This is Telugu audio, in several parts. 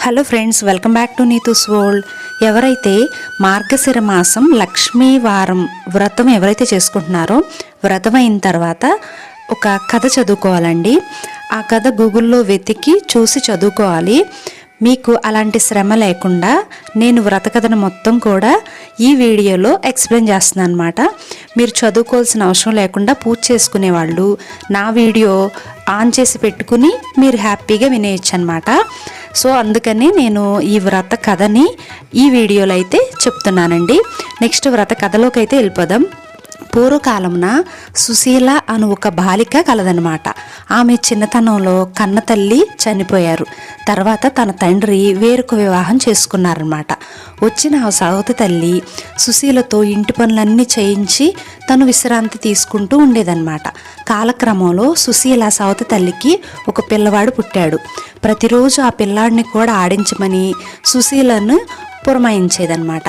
Hello friends welcome back to Neetu's world ఎవరైతే మార్గశిర మాసం లక్ష్మీ వారం వ్రతం ఎవరైతే చేసుకుంటున్నారో వ్రతం అయిన తర్వాత ఒక కథ చదువుకోవాలండి. ఆ కథ గూగుల్లో వెతికి చూసి చదువుకోవాలి. మీకు అలాంటి శ్రమ లేకుండా నేను వ్రత కథను మొత్తం కూడా ఈ వీడియోలో ఎక్స్ప్లెయిన్ చేస్తున్నాను అనమాట మీరు చదువుకోవాల్సిన అవసరం లేకుండా పూజ చేసుకునే వాళ్ళు నా వీడియో ఆన్ చేసి పెట్టుకుని మీరు హ్యాపీగా వినేయచ్చు అనమాట సో అందుకని నేను ఈ వ్రత కథని ఈ వీడియోలో అయితే చెప్తున్నానండి. నెక్స్ట్ వ్రత కథలోకి అయితే వెళ్ళిపోదాం. పూర్వకాలమున సుశీల అను ఒక బాలిక కలదనమాట ఆమె చిన్నతనంలో కన్న తల్లి చనిపోయారు. తర్వాత తన తండ్రి వేరొక వివాహం చేసుకున్నారనమాట వచ్చిన ఆ సవతి తల్లి సుశీలతో ఇంటి పనులన్నీ చేయించి తను విశ్రాంతి తీసుకుంటూ ఉండేదన్నమాట. కాలక్రమంలో సుశీల సవతి తల్లికి ఒక పిల్లవాడు పుట్టాడు. ప్రతిరోజు ఆ పిల్లాడిని కూడా ఆడించమని సుశీలను పురమాయించేదన్నమాట.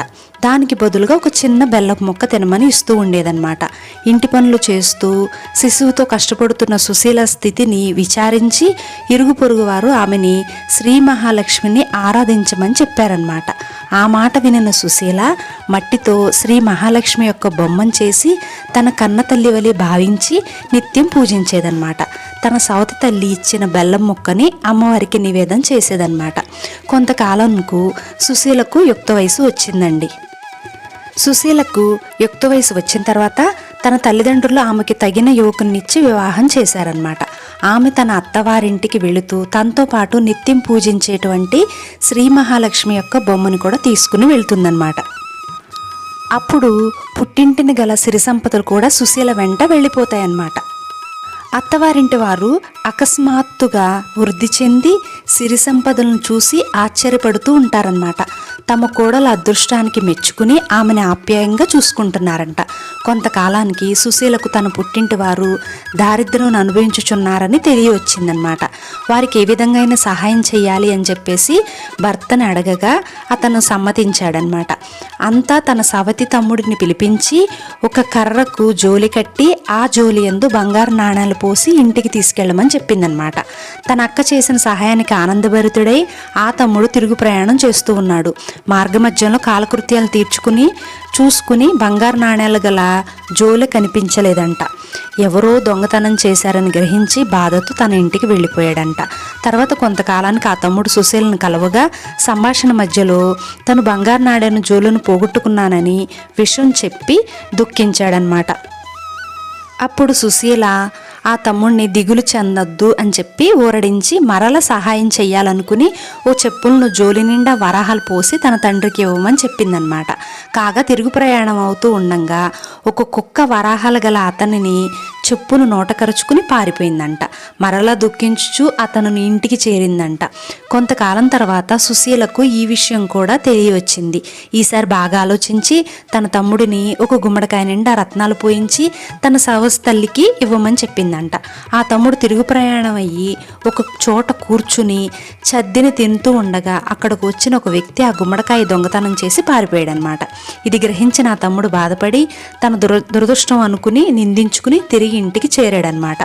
దానికి బదులుగా ఒక చిన్న బెల్లపు మొక్క తినమని ఇస్తూ ఉండేదన్నమాట. ఇంటి పనులు చేస్తూ శిశువుతో కష్టపడుతున్న సుశీల స్థితిని విచారించి ఇరుగు పొరుగు వారు ఆమెని శ్రీ మహాలక్ష్మిని ఆరాధించమని చెప్పారనమాట ఆ మాట వినిన సుశీల మట్టితో శ్రీ మహాలక్ష్మి యొక్క బొమ్మను చేసి తన కన్న తల్లి వలె భావించి నిత్యం పూజించేదన్నమాట. తన సవతి తల్లి ఇచ్చిన బెల్లం ముక్కని అమ్మవారికి నివేదన చేసేదన్నమాట. కొంతకాలంకు సుశీలకు యుక్త వయసు వచ్చిందండి. సుశీలకు యుక్త వయసు వచ్చిన తర్వాత తన తల్లిదండ్రులు ఆమెకి తగిన యువకునిచ్చి వివాహం చేశారనమాట ఆమె తన అత్తవారింటికి వెళుతూ తనతో పాటు నిత్యం పూజించేటువంటి శ్రీ మహాలక్ష్మి యొక్క బొమ్మను కూడా తీసుకుని వెళ్తుందన్నమాట. అప్పుడు పుట్టింటిని గల సిరి సంపదలు కూడా సుశీల వెంట వెళ్ళిపోతాయన్నమాట. అత్తవారింటి వారు అకస్మాత్తుగా వృద్ధి చెంది సిరి సంపదలను చూసి ఆశ్చర్యపడుతూ ఉంటారనమాట తమ కోడల అదృష్టానికి మెచ్చుకుని ఆమెను ఆప్యాయంగా చూసుకుంటున్నారంట. కొంతకాలానికి సుశీలకు తన పుట్టింటి వారు దారిద్ర్యం అనుభవించుచున్నారని తెలియవచ్చిందనమాట. వారికి ఏ విధంగా అయినా సహాయం చేయాలి అని చెప్పేసి భర్తను అడగగా అతను సమ్మతించాడనమాట. అంతా తన సవతి తమ్ముడిని పిలిపించి ఒక కర్రకు జోలి కట్టి ఆ జోలి ఎందు బంగారు నాణాలు పోసి ఇంటికి తీసుకెళ్ళమని చెప్పిందనమాట. తన అక్క చేసిన సహాయానికి ఆనందభరితుడై ఆ తమ్ముడు తిరుగు ప్రయాణం చేస్తూ ఉన్నాడు. మార్గమధ్యంలో కాలకృత్యాలు తీర్చుకుని చూసుకుని బంగారు నాణేలు గల జోలి కనిపించలేదంట. ఎవరో దొంగతనం చేశారని గ్రహించి బాధతో తన ఇంటికి వెళ్ళిపోయాడంట. తర్వాత కొంతకాలానికి ఆ తమ్ముడు సుశీలను కలవగా సంభాషణ మధ్యలో తను బంగారు నాణ్యాన్ని జోలును పోగొట్టుకున్నానని విషయం చెప్పి దుఃఖించాడనమాట అప్పుడు సుశీల ఆ తమ్ముడిని దిగులు చెందొద్దు అని చెప్పి ఊరడించి మరల సహాయం చెయ్యాలనుకుని ఓ చెప్పులను జోలి నిండా వరాహాలు పోసి తన తండ్రికి ఇవ్వమని చెప్పిందనమాట. కాగా తిరుగు ప్రయాణం అవుతూ ఉండంగా ఒక కుక్క వరాహాలు గల అతనిని చెప్పును నోటకరుచుకుని పారిపోయిందంట. మరలా దుఃఖించుచు అతను ఇంటికి చేరిందంట. కొంతకాలం తర్వాత సుశీలకు ఈ విషయం కూడా తెలియవచ్చింది. ఈసారి బాగా ఆలోచించి తన తమ్ముడిని ఒక గుమ్మడికాయ నిండా రత్నాలు పోయించి తన సవస్ తల్లికి ఇవ్వమని చెప్పింది చెప్పిందంట ఆ తమ్ముడు తిరుగు ప్రయాణం అయ్యి ఒక చోట కూర్చుని చద్దిని తింటూ ఉండగా అక్కడికి వచ్చిన ఒక వ్యక్తి ఆ గుమ్మడికాయ దొంగతనం చేసి పారిపోయాడనమాట. ఇది గ్రహించిన ఆ తమ్ముడు బాధపడి తన దుర దురదృష్టం అనుకుని నిందించుకుని తిరిగి ఇంటికి చేరాడనమాట.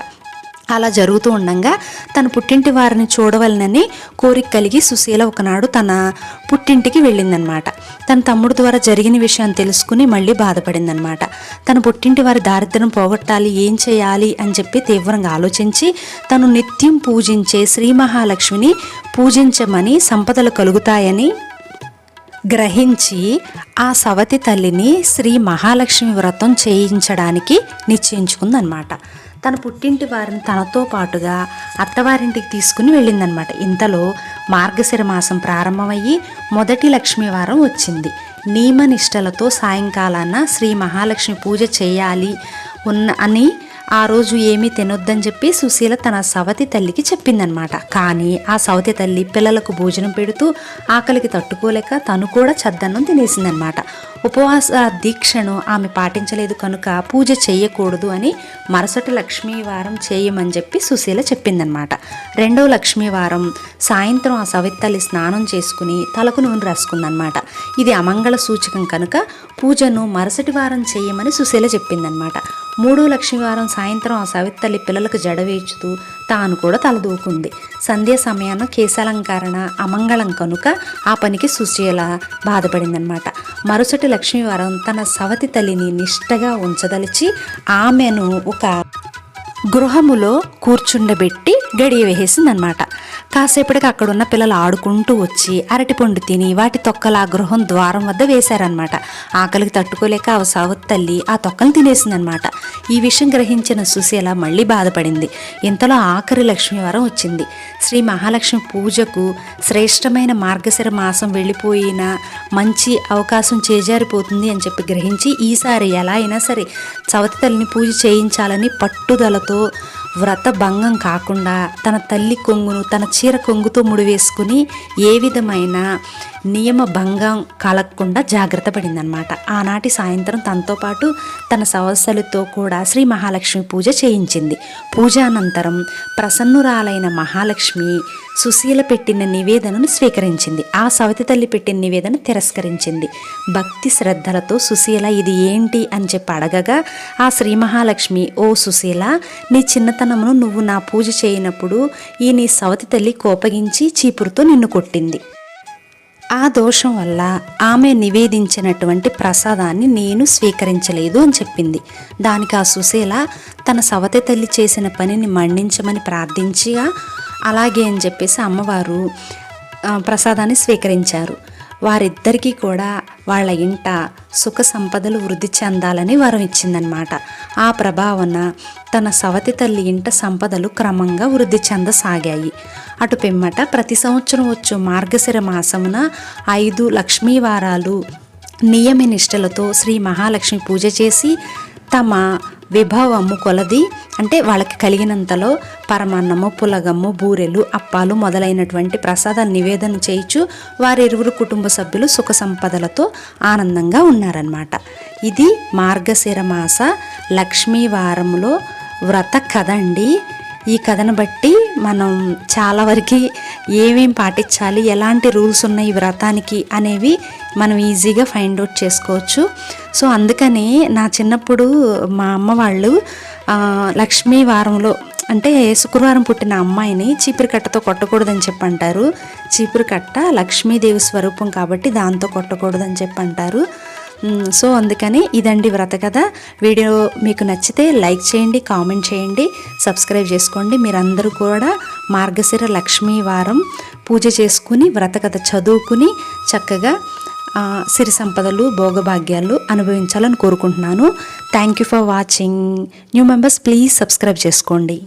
అలా జరుగుతూ ఉండగా తన పుట్టింటి వారిని చూడవలనని కోరిక కలిగి సుశీల ఒకనాడు తన పుట్టింటికి వెళ్ళిందనమాట. తన తమ్ముడు ద్వారా జరిగిన విషయం తెలుసుకుని మళ్ళీ బాధపడిందనమాట. తన పుట్టింటి వారి దారిద్ర్యం పోగొట్టాలి ఏం చేయాలి అని చెప్పి తీవ్రంగా ఆలోచించి తను నిత్యం పూజించే శ్రీ మహాలక్ష్మిని పూజించమని సంపదలు కలుగుతాయని గ్రహించి ఆ సవతి తల్లిని శ్రీ మహాలక్ష్మి వ్రతం చేయించడానికి నిశ్చయించుకుందనమాట. తన పుట్టింటి వారిని తనతో పాటుగా అత్తవారింటికి తీసుకుని వెళ్ళిందనమాట. ఇంతలో మార్గశిర మాసం ప్రారంభమయ్యి మొదటి లక్ష్మీ వారం వచ్చింది. నియమ నిష్టలతో సాయంకాలాన శ్రీ మహాలక్ష్మి పూజ చేయాలి ఉన్న అని ఆ రోజు ఏమీ తినొద్దని చెప్పి సుశీల తన సవతి తల్లికి చెప్పిందనమాట కానీ ఆ సవతి తల్లి పిల్లలకు భోజనం పెడుతూ ఆకలికి తట్టుకోలేక తను కూడా చద్దన్నం తినేసిందనమాట ఉపవాస దీక్షను ఆమె పాటించలేదు కనుక పూజ చేయకూడదు అని మరుసటి లక్ష్మీవారం చేయమని చెప్పి సుశీల చెప్పిందనమాట రెండవ లక్ష్మీవారం సాయంత్రం ఆ సవిత్తల్లి స్నానం చేసుకుని తలకు నూనె రాసుకుందనమాట ఇది అమంగళ సూచకం కనుక పూజను మరుసటి వారం చేయమని సుశీల చెప్పిందనమాట మూడో లక్ష్మీవారం సాయంత్రం ఆ సవిత తల్లి పిల్లలకు జడ వేచుతూ తాను కూడా తలదూకుంది సంధ్య సమయాన కేశాలంకరణ అమంగళం కనుక ఆ పనికి సుశీల బాధపడిందనమాట. మరుసటి లక్ష్మీవారం తన సవతి తల్లిని నిష్టగా ఉంచదలిచి ఆమెను ఒక గృహములో కూర్చుండబెట్టి గడియ వేసేసిందనమాట కాసేపటికి అక్కడ ఉన్న పిల్లలు ఆడుకుంటూ వచ్చి అరటిపండు తిని వాటి తొక్కలు ఆ గృహం ద్వారం వద్ద వేశారనమాట ఆకలికి తట్టుకోలేక ఆ సావత్ తల్లి ఆ తొక్కలు తినేసిందనమాట ఈ విషయం గ్రహించిన సుశీల మళ్ళీ బాధపడింది. ఇంతలో ఆఖరి లక్ష్మీవారం వచ్చింది. శ్రీ మహాలక్ష్మి పూజకు శ్రేష్టమైన మార్గశిర మాసం వెళ్ళిపోయిన మంచి అవకాశం చేజారిపోతుంది అని చెప్పి గ్రహించి ఈసారి ఎలా అయినా సరే చవతి తల్లిని పూజ చేయించాలని పట్టుదలతో వ్రత భంగం కాకుండా తన తల్లి కొంగును తన చీర కొంగుతో ముడివేసుకుని ఏ విధమైన నియమ భంగం కలగకుండా జాగ్రత్త పడిందనమాట ఆనాటి సాయంత్రం తనతో పాటు తన సవస్సులతో కూడా శ్రీ మహాలక్ష్మి పూజ చేయించింది. పూజ అనంతరం ప్రసన్నురాలైన మహాలక్ష్మి సుశీల పెట్టిన నివేదనను స్వీకరించింది. ఆ సవతి తల్లి పెట్టిన నివేదన తిరస్కరించింది. భక్తి శ్రద్ధలతో సుశీల ఇది ఏంటి? అని చెప్పి అడగగా ఆ శ్రీ మహాలక్ష్మి ఓ సుశీల నీ చిన్నతనమును నువ్వు నా పూజ చేయనప్పుడు ఈ నీ సవతి తల్లి కోపగించి చీపురుతో నిన్ను కొట్టింది. ఆ దోషం వల్ల ఆమె నివేదించినటువంటి ప్రసాదాన్ని నేను స్వీకరించలేదు అని చెప్పింది. దానికి ఆ సుశీల తన సవతి తల్లి చేసిన పనిని మన్నించమని ప్రార్థించిగా అలాగే అని చెప్పేసి అమ్మవారు ప్రసాదాన్ని స్వీకరించారు. వారిద్దరికీ కూడా వాళ్ళ ఇంట సుఖ సంపదలు వృద్ధి చెందాలని వరం ఇచ్చిందనమాట ఆ ప్రభావన తన సవతి తల్లి ఇంట సంపదలు క్రమంగా వృద్ధి చెందసాగాయి. అటు పిమ్మట ప్రతి సంవత్సరం వచ్చు మార్గశిర మాసమున ఐదు లక్ష్మీ వారాలు నియమ నిష్టలతో శ్రీ మహాలక్ష్మి పూజ చేసి తమ విభవము కొలది అంటే వాళ్ళకి కలిగినంతలో పరమాన్నము పులగము బూరెలు అప్పాలు మొదలైనటువంటి ప్రసాదాలు నివేదన చేయించు వారిరువురు కుటుంబ సభ్యులు సుఖ సంపదలతో ఆనందంగా ఉన్నారనమాట ఇది మార్గశిర మాస లక్ష్మీ వారంలో వ్రత కథ అండి. ఈ కథను బట్టి మనం చాలా వరకు ఏమేం పాటించాలి ఎలాంటి రూల్స్ ఉన్నాయి ఈ వ్రతానికి అనేవి మనం ఈజీగా ఫైండ్ అవుట్ చేసుకోవచ్చు. సో అందుకని నా చిన్నప్పుడు మా అమ్మ వాళ్ళు లక్ష్మీ వారంలో అంటే శుక్రవారం పుట్టిన అమ్మాయిని చీపురు కట్టతో కొట్టకూడదని చెప్పి అంటారు చీపురు కట్ట లక్ష్మీదేవి స్వరూపం కాబట్టి దాంతో కొట్టకూడదని చెప్పి అంటారు సో అందుకని ఇదండి వ్రత కథ. వీడియో మీకు నచ్చితే లైక్ చేయండి కామెంట్ చేయండి సబ్స్క్రైబ్ చేసుకోండి. మీరందరూ కూడా మార్గశిర లక్ష్మీ వారం పూజ చేసుకుని వ్రత కథ చదువుకుని చక్కగా సిరి సంపదలు భోగభాగ్యాలు అనుభవించాలని కోరుకుంటున్నాను. Thank you for watching new members please subscribe చేసుకోండి.